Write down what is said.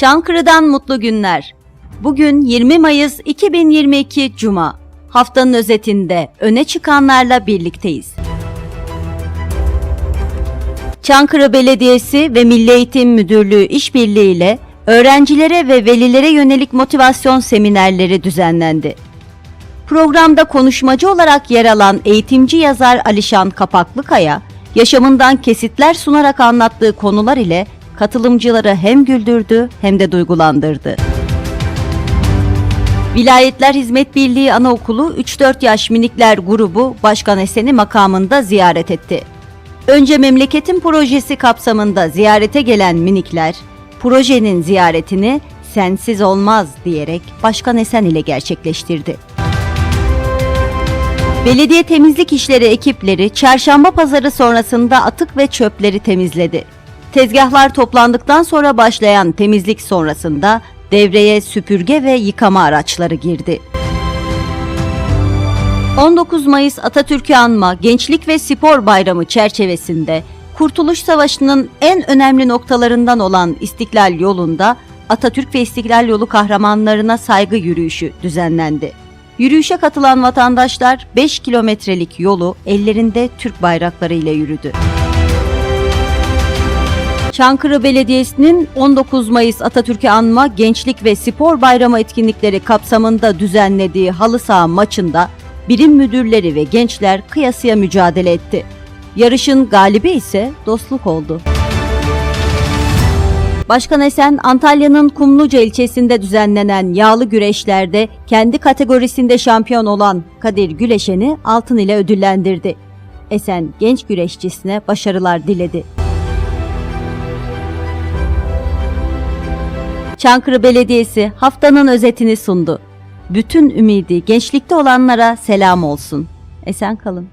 Çankırı'dan mutlu günler. Bugün 20 Mayıs 2022 Cuma. Haftanın özetinde öne çıkanlarla birlikteyiz. Çankırı Belediyesi ve Milli Eğitim Müdürlüğü işbirliğiyle öğrencilere ve velilere yönelik motivasyon seminerleri düzenlendi. Programda konuşmacı olarak yer alan eğitimci yazar Alişan Kapaklıkaya, yaşamından kesitler sunarak anlattığı konular ile katılımcıları hem güldürdü hem de duygulandırdı. Vilayetler Hizmet Birliği Anaokulu 3-4 yaş minikler grubu Başkan Eseni makamında ziyaret etti. Önce memleketin projesi kapsamında ziyarete gelen minikler, projenin ziyaretini sensiz olmaz diyerek Başkan Esen ile gerçekleştirdi. Belediye temizlik işleri ekipleri çarşamba pazarı sonrasında atık ve çöpleri temizledi. Tezgahlar toplandıktan sonra başlayan temizlik sonrasında devreye süpürge ve yıkama araçları girdi. 19 Mayıs Atatürk'ü anma Gençlik ve Spor Bayramı çerçevesinde Kurtuluş Savaşı'nın en önemli noktalarından olan İstiklal Yolu'nda Atatürk ve İstiklal Yolu kahramanlarına saygı yürüyüşü düzenlendi. Yürüyüşe katılan vatandaşlar 5 kilometrelik yolu ellerinde Türk bayrakları ile yürüdü. Çankırı Belediyesi'nin 19 Mayıs Atatürk'ü anma Gençlik ve Spor Bayramı etkinlikleri kapsamında düzenlediği halı saha maçında birim müdürleri ve gençler kıyasıya mücadele etti. Yarışın galibi ise dostluk oldu. Başkan Esen, Antalya'nın Kumluca ilçesinde düzenlenen yağlı güreşlerde kendi kategorisinde şampiyon olan Kadir Güleşen'i altın ile ödüllendirdi. Esen genç güreşçisine başarılar diledi. Çankırı Belediyesi haftanın özetini sundu. Bütün ümidi gençlikte olanlara selam olsun. Esen kalın.